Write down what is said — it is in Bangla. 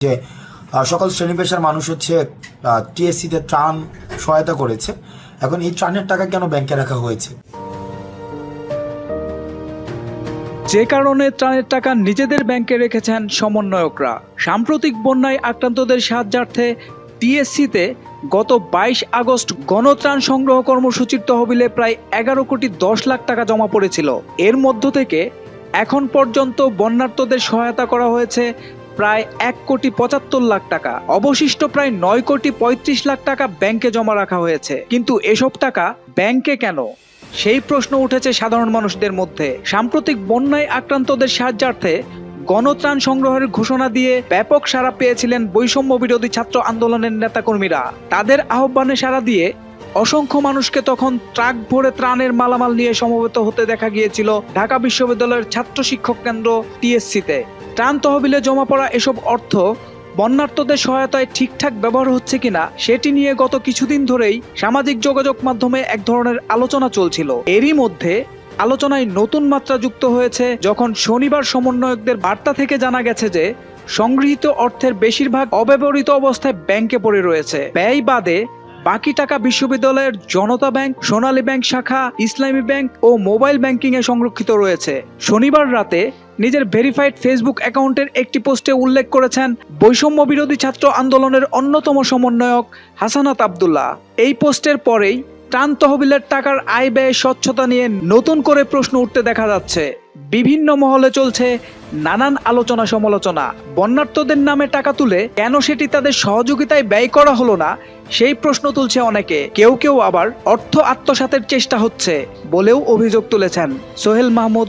যে সকল শ্রেণি পেশার মানুষ হচ্ছে টিএসসিতে ত্রাণ সহায়তা করেছে। এখন এই ত্রাণের টাকা কেন ব্যাংকে রাখা হয়েছে? যে কারণে ত্রাণের টাকা নিজেদের ব্যাংকে রেখেছেন সমন্বয়করা। সাম্প্রতিক বন্যায় আক্রান্তদের সাহায্যার্থে টিএসসিতে গত বাইশ আগস্ট গণত্রাণ সংগ্রহ কর্মসূচির তহবিলে প্রায় এগারো কোটি দশ লাখ টাকা জমা পড়েছিল। এর মধ্য থেকে এখন পর্যন্ত বন্যার্তদের সহায়তা করা হয়েছে প্রায় এক কোটি পঁচাত্তর লাখ টাকা, অবশিষ্ট প্রায় নয় কোটি পঁয়ত্রিশ লাখ টাকা ব্যাংকে জমা রাখা হয়েছে। কিন্তু এসব টাকা ব্যাংকে কেন? সেই প্রশ্ন উঠেছে সাধারণ মানুষদের মধ্যে। সাম্প্রতিক বন্যায় আক্রান্তদের সাহায্যার্থে গণত্রাণ সংগ্রহের ঘোষণা দিয়ে ব্যাপক সাড়া পেয়েছিলেন বৈষম্য বিরোধী ছাত্র আন্দোলনের নেতাকর্মীরা। তাদের আহ্বানে সাড়া দিয়ে অসংখ্য মানুষকে তখন ট্রাক ভরে ত্রাণের মালামাল নিয়ে সমবেত হতে দেখা গিয়েছিল ঢাকা বিশ্ববিদ্যালয়ের ছাত্র শিক্ষক কেন্দ্র টিএসসিতে। ত্রাণ তহবিলে জমা পড়া এসব অর্থ বন্যার্থদের সহায়তায় ঠিকঠাক ব্যবহার হচ্ছে কিনা সেটি নিয়ে গত কিছুদিন ধরেই সামাজিক যোগাযোগ মাধ্যমে এক ধরনের আলোচনা চলছিল। এরই মধ্যে আলোচনায় নতুন মাত্রা যুক্ত হয়েছে যখন শনিবার সমন্বয়কদের বার্তা থেকে জানা গেছে যে সংগৃহীত অর্থের বেশিরভাগ অব্যবহৃত অবস্থায় ব্যাংকে পড়ে রয়েছে। ব্যয় বাদে বাকি টাকা বিশ্ববিদ্যালয়ের জনতা ব্যাংক, সোনালী ব্যাংক শাখা, ইসলামী ব্যাংক ও মোবাইল ব্যাংকিং এ সংরক্ষিত রয়েছে। শনিবার রাতে নিজের ভেরিফাইড ফেসবুক অ্যাকাউন্টের একটি পোস্টে উল্লেখ করেছেন, বৈষম্য বিরোধী ছাত্র আন্দোলনের অন্যতম সমন্বয়ক হাসানাত আবদুল্লাহ এই পোস্টের পরেই ত্রাণ তহবিলের টাকার আয় ব্যয় স্বচ্ছতা নিয়ে নতুন করে প্রশ্ন উঠতে দেখা যাচ্ছে। বিভিন্ন মহলে চলছে নানান আলোচনা সমালোচনা। বন্যার্থদের নামে টাকা তুলে কেন সেটি তাদের সহযোগিতায় ব্যয় করা হলো না, সেই প্রশ্ন তুলছে অনেকে। কেউ কেউ আবার অর্থ আত্মসাতের চেষ্টা হচ্ছে বলেও অভিযোগ তুলেছেন সোহেল মাহমুদ